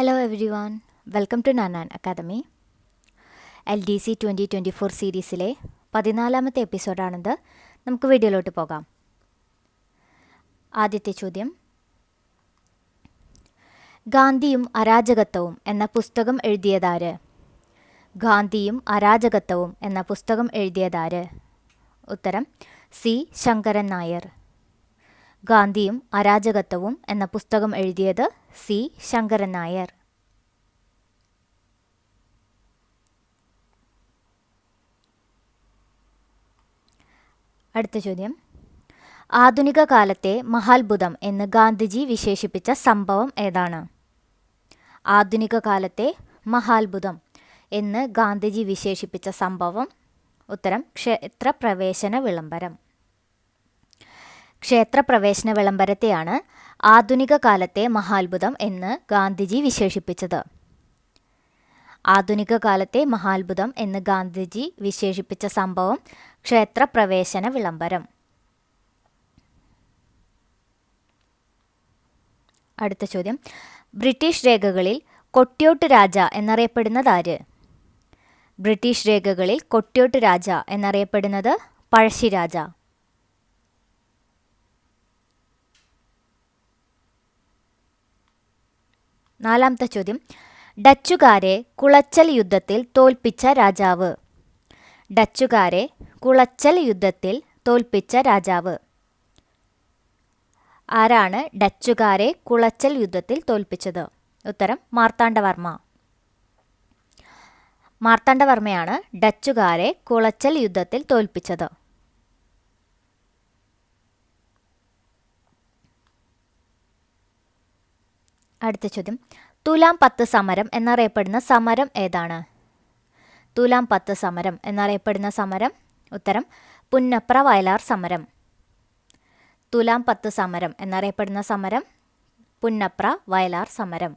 Hello one welcome to നാനാൻ academy L D C twenty twenty four സീരീസിലെ പതിനാലാമത്തെ എപ്പിസോഡാണിത് നമുക്ക് വീഡിയോയിലോട്ട് പോകാം. ആദ്യത്തെ ചോദ്യം. ഗാന്ധിയും അരാജകത്വവും എന്ന പുസ്തകം എഴുതിയതാര്? ഗാന്ധിയും അരാജകത്വവും എന്ന പുസ്തകം എഴുതിയതാര്? ഉത്തരം സി. ശങ്കരൻ നായർ. ഗാന്ധിയും അരാജകത്വവും എന്ന പുസ്തകം എഴുതിയത് സി. ശങ്കരൻ നായർ. അടുത്ത ചോദ്യം. ആധുനിക കാലത്തെ മഹാത്ഭുതം എന്ന് ഗാന്ധിജി വിശേഷിപ്പിച്ച സംഭവം ഏതാണ്? ആധുനിക കാലത്തെ മഹാത്ഭുതം എന്ന് ഗാന്ധിജി വിശേഷിപ്പിച്ച സംഭവം. ഉത്തരം ക്ഷേത്രപ്രവേശന വിളംബരം. ക്ഷേത്രപ്രവേശന വിളംബരത്തെയാണ് ആധുനിക കാലത്തെ മഹാത്ഭുതം എന്ന് ഗാന്ധിജി വിശേഷിപ്പിച്ചത്. ആധുനിക കാലത്തെ മഹാത്ഭുതം എന്ന് ഗാന്ധിജി വിശേഷിപ്പിച്ച സംഭവം ക്ഷേത്രപ്രവേശന വിളംബരം അടുത്ത ചോദ്യം. ബ്രിട്ടീഷ് രേഖകളിൽ കൊട്ടിയോട്ട് രാജ എന്നറിയപ്പെടുന്നത് ആര്? ബ്രിട്ടീഷ് രേഖകളിൽ കൊട്ടിയോട്ട് രാജ എന്നറിയപ്പെടുന്നത് പഴശ്ശിരാജ. നാലാമത്തെ ചോദ്യം. ഡച്ചുകാരെ കുളച്ചൽ യുദ്ധത്തിൽ തോൽപ്പിച്ച രാജാവ്. ഡച്ചുകാരെ കുളച്ചൽ യുദ്ധത്തിൽ തോൽപ്പിച്ച രാജാവ്. ആരാണ് ഡച്ചുകാരെ കുളച്ചൽ യുദ്ധത്തിൽ തോൽപ്പിച്ചത്? ഉത്തരം മാർത്താണ്ഡവർമ്മ. മാർത്താണ്ഡവർമ്മയാണ് ഡച്ചുകാരെ കുളച്ചൽ യുദ്ധത്തിൽ തോൽപ്പിച്ചത്. അടുത്ത ചോദ്യം. തുലാം പത്ത് സമരം എന്നറിയപ്പെടുന്ന സമരം ഏതാണ്? തുലാം പത്ത് സമരം എന്നറിയപ്പെടുന്ന സമരം? ഉത്തരം പുന്നപ്ര വയലാർ സമരം. തുലാം പത്ത് സമരം എന്നറിയപ്പെടുന്ന സമരം? പുന്നപ്ര വയലാർ സമരം.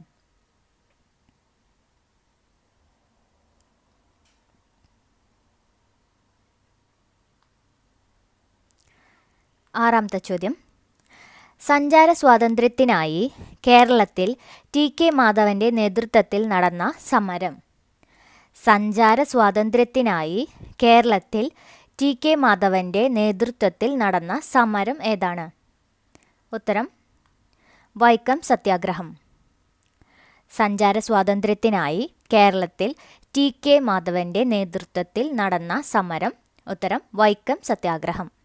ആറാമത്തെ ചോദ്യം. സഞ്ചാര സ്വാതന്ത്ര്യത്തിനായി കേരളത്തിൽ ടി കെ മാധവന്റെ നേതൃത്വത്തിൽ നടന്ന സമരം. സഞ്ചാര സ്വാതന്ത്ര്യത്തിനായി കേരളത്തിൽ ടി കെ മാധവന്റെ നേതൃത്വത്തിൽ നടന്ന സമരം ഏതാണ്? ഉത്തരം വൈക്കം സത്യാഗ്രഹം. സഞ്ചാര സ്വാതന്ത്ര്യത്തിനായി കേരളത്തിൽ ടി കെ മാധവന്റെ നേതൃത്വത്തിൽ നടന്ന സമരം. ഉത്തരം വൈക്കം സത്യാഗ്രഹം.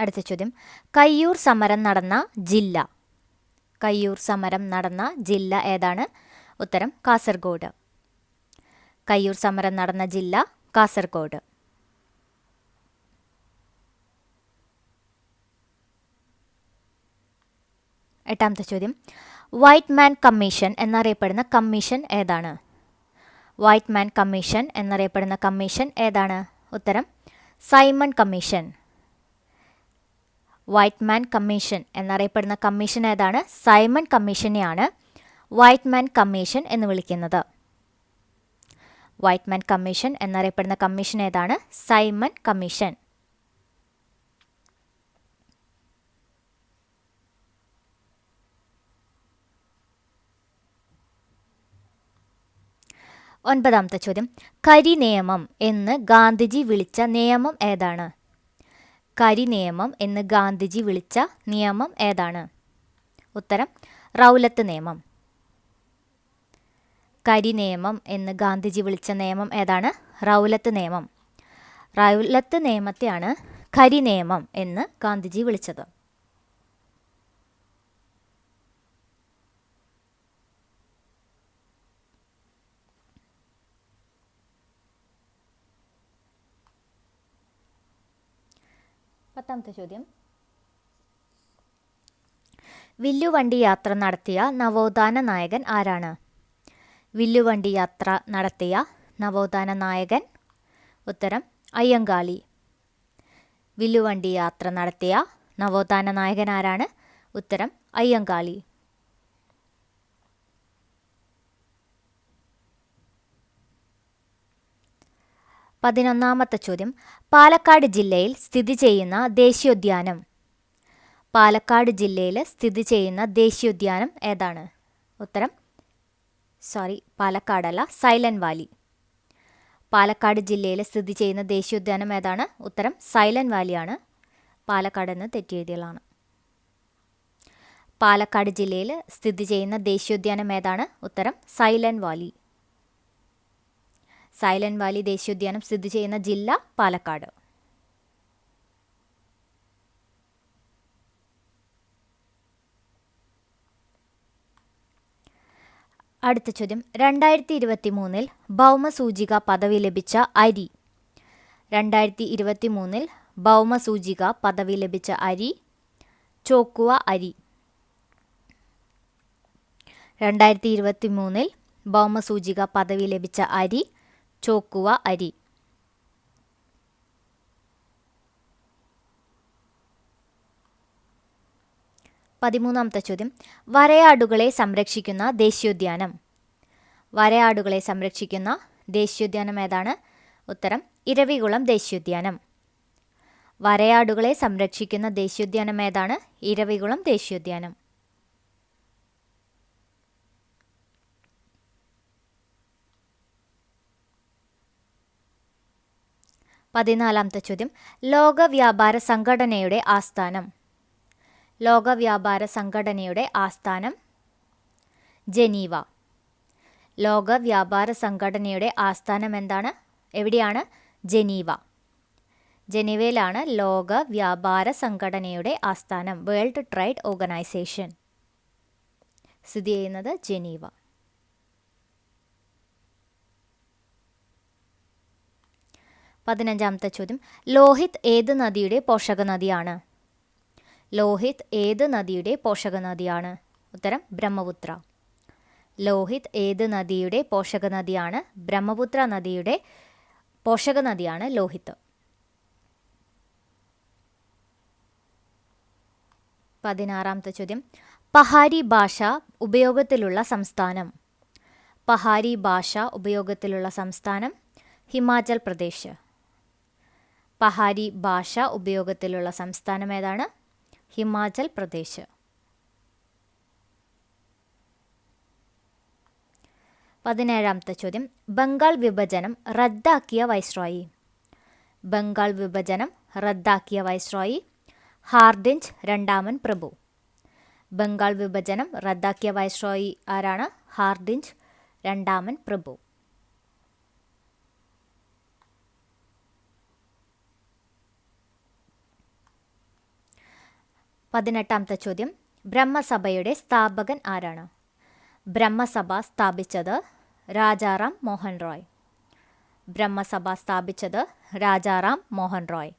അടുത്ത ചോദ്യം. കയ്യൂർ സമരം നടന്ന ജില്ല. കയ്യൂർ സമരം നടന്ന ജില്ല ഏതാണ്? ഉത്തരം കാസർഗോഡ്. കയ്യൂർ സമരം നടന്ന ജില്ല കാസർഗോഡ്. എട്ടാമത്തെ ചോദ്യം. വൈറ്റ് മാൻ കമ്മീഷൻ എന്നറിയപ്പെടുന്ന കമ്മീഷൻ ഏതാണ്? വൈറ്റ് മാൻ കമ്മീഷൻ എന്നറിയപ്പെടുന്ന കമ്മീഷൻ ഏതാണ്? ഉത്തരം Simon commission. White man commission എന്നറിയപ്പെടുന്ന കമ്മീഷൻ ഏതാണ്? സൈമൺ കമ്മീഷനെയാണ് വൈറ്റ് മാൻ കമ്മീഷൻ എന്ന് വിളിക്കുന്നത്. വൈറ്റ് മാൻ കമ്മീഷൻ എന്നറിയപ്പെടുന്ന കമ്മീഷൻ ഏതാണ്? സൈമൺ കമ്മീഷൻ ഒൻപതാമത്തെ ചോദ്യം. കരി നിയമം എന്ന് ഗാന്ധിജി വിളിച്ച നിയമം ഏതാണ്? കരി നിയമം എന്ന് ഗാന്ധിജി വിളിച്ച നിയമം ഏതാണ്? ഉത്തരം റൗലത്ത് നിയമം. കരി നിയമം എന്ന് ഗാന്ധിജി വിളിച്ച നിയമം ഏതാണ്? റൗലത്ത് നിയമം. റൗലത്ത് നിയമത്തെയാണ് കരി നിയമം എന്ന് ഗാന്ധിജി വിളിച്ചത്. പത്താമത്തെ ചോദ്യം. വില്ലുവണ്ടി യാത്ര നടത്തിയ നവോത്ഥാന നായകൻ ആരാണ്? വില്ലുവണ്ടി യാത്ര നടത്തിയ നവോത്ഥാന നായകൻ? ഉത്തരം അയ്യങ്കാളി. വില്ലുവണ്ടി യാത്ര നടത്തിയ നവോത്ഥാന നായകൻ ആരാണ്? ഉത്തരം അയ്യങ്കാളി. പതിനൊന്നാമത്തെ ചോദ്യം. പാലക്കാട് ജില്ലയിൽ സ്ഥിതി ചെയ്യുന്ന ദേശീയോദ്യാനം. പാലക്കാട് ജില്ലയിൽ സ്ഥിതി ചെയ്യുന്ന ദേശീയോദ്യാനം ഏതാണ്? ഉത്തരം സോറി പാലക്കാടല്ല സൈലന്റ് വാലി. പാലക്കാട് ജില്ലയിൽ സ്ഥിതി ചെയ്യുന്ന ദേശീയോദ്യാനം ഏതാണ്? ഉത്തരം സൈലന്റ് വാലിയാണ്. പാലക്കാട് എന്ന് തെറ്റിയെഴുതിയതാണ് പാലക്കാട് ജില്ലയിൽ സ്ഥിതി ചെയ്യുന്ന ദേശീയോദ്യാനം ഏതാണ്? ഉത്തരം സൈലന്റ് വാലി. സൈലന്റ് വാലി ദേശീയോദ്യാനം സ്ഥിതി ചെയ്യുന്ന ജില്ല പാലക്കാട്. അടുത്ത ചോദ്യം. രണ്ടായിരത്തി ഇരുപത്തി മൂന്നിൽ ഭൗമസൂചിക പദവി ലഭിച്ച അരി. രണ്ടായിരത്തി ഇരുപത്തി മൂന്നിൽ ഭൗമസൂചിക പദവി ലഭിച്ച അരി. ചോക്കുവ അരി. രണ്ടായിരത്തി ഇരുപത്തി മൂന്നിൽ ഭൗമസൂചിക പദവി ലഭിച്ച അരി. ചോക്കുവ അരി പതിമൂന്നാമത്തെ ചോദ്യം. വരയാടുകളെ സംരക്ഷിക്കുന്ന ദേശീയോദ്യാനം. വരയാടുകളെ സംരക്ഷിക്കുന്ന ദേശീയോദ്യാനം ഏതാണ്? ഉത്തരം ഇരവികുളം ദേശീയോദ്യാനം. വരയാടുകളെ സംരക്ഷിക്കുന്ന ദേശീയോദ്യാനം ഏതാണ്? ഇരവികുളം ദേശീയോദ്യാനം. പതിനാലാമത്തെ ചോദ്യം. ലോക വ്യാപാര സംഘടനയുടെ ആസ്ഥാനം. ലോക വ്യാപാര സംഘടനയുടെ ആസ്ഥാനം ജനീവ. ലോക വ്യാപാര സംഘടനയുടെ ആസ്ഥാനം എന്താണ്? എവിടെയാണ്? ജനീവ. ജനീവയിലാണ് ലോക വ്യാപാര സംഘടനയുടെ ആസ്ഥാനം. World trade organisation. സ്ഥിതി ചെയ്യുന്നത് ജനീവ. പതിനഞ്ചാമത്തെ ചോദ്യം. ലോഹിത് ഏത് നദിയുടെ പോഷക നദിയാണ് ലോഹിത് ഏത് നദിയുടെ പോഷക നദിയാണ് ഉത്തരം ബ്രഹ്മപുത്ര. ലോഹിത് ഏത് നദിയുടെ പോഷക നദിയാണ് ബ്രഹ്മപുത്ര നദിയുടെ പോഷക നദിയാണ് ലോഹിത്. പതിനാറാമത്തെ ചോദ്യം. പഹാരി ഭാഷ ഉപയോഗത്തിലുള്ള സംസ്ഥാനം. പഹാരി ഭാഷ ഉപയോഗത്തിലുള്ള സംസ്ഥാനം ഹിമാചൽ പ്രദേശ്. പഹാരി ഭാഷ ഉപയോഗത്തിലുള്ള സംസ്ഥാനം ഏതാണ്? ഹിമാചൽ പ്രദേശ്. പതിനേഴാമത്തെ ചോദ്യം. ബംഗാൾ വിഭജനം റദ്ദാക്കിയ വൈസ്രോയി. ബംഗാൾ വിഭജനം റദ്ദാക്കിയ വൈസ്രോയി ഹാർഡിഞ്ച് രണ്ടാമൻ പ്രഭു. ബംഗാൾ വിഭജനം റദ്ദാക്കിയ വൈസ്രോയി ആരാണ്? ഹാർഡിഞ്ച് രണ്ടാമൻ പ്രഭു. പതിനെട്ടാമത്തെ ചോദ്യം. ബ്രഹ്മസഭയുടെ സ്ഥാപകൻ ആരാണ്? ബ്രഹ്മസഭ സ്ഥാപിച്ചത് രാജാറാം മോഹൻ റോയ്. ബ്രഹ്മസഭ സ്ഥാപിച്ചത് രാജാറാം മോഹൻ റോയ്.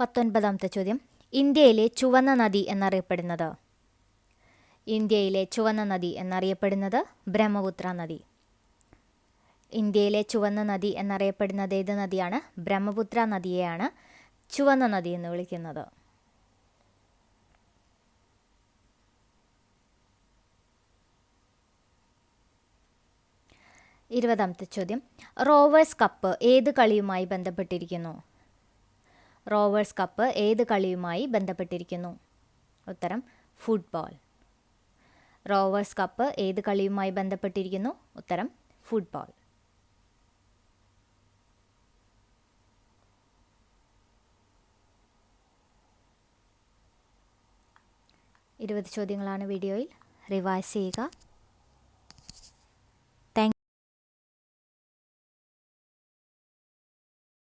പത്തൊൻപതാമത്തെ ചോദ്യം. ഇന്ത്യയിലെ ചുവന്ന നദി എന്നറിയപ്പെടുന്നത് ഇന്ത്യയിലെ ചുവന്ന നദി എന്നറിയപ്പെടുന്നത് ബ്രഹ്മപുത്ര നദി. ഇന്ത്യയിലെ ചുവന്ന നദി എന്നറിയപ്പെടുന്നത് ഏത് നദിയാണ്? ബ്രഹ്മപുത്ര നദിയെയാണ് ചുവന്ന നദി എന്ന് വിളിക്കുന്നത്. ഇരുപതാമത്തെ ചോദ്യം. റോവേഴ്സ് കപ്പ് ഏത് കളിയുമായി ബന്ധപ്പെട്ടിരിക്കുന്നു? റോവേഴ്സ് കപ്പ് ഏത് കളിയുമായി ബന്ധപ്പെട്ടിരിക്കുന്നു? ഉത്തരം ഫുട്ബോൾ. റോവേഴ്സ് കപ്പ് ഏത് കളിയുമായി ബന്ധപ്പെട്ടിരിക്കുന്നു? ഉത്തരം ഫുട്ബോൾ. ഇരുപത് ചോദ്യങ്ങളാണ് വീഡിയോയിൽ. റിവൈസ് ചെയ്യുക.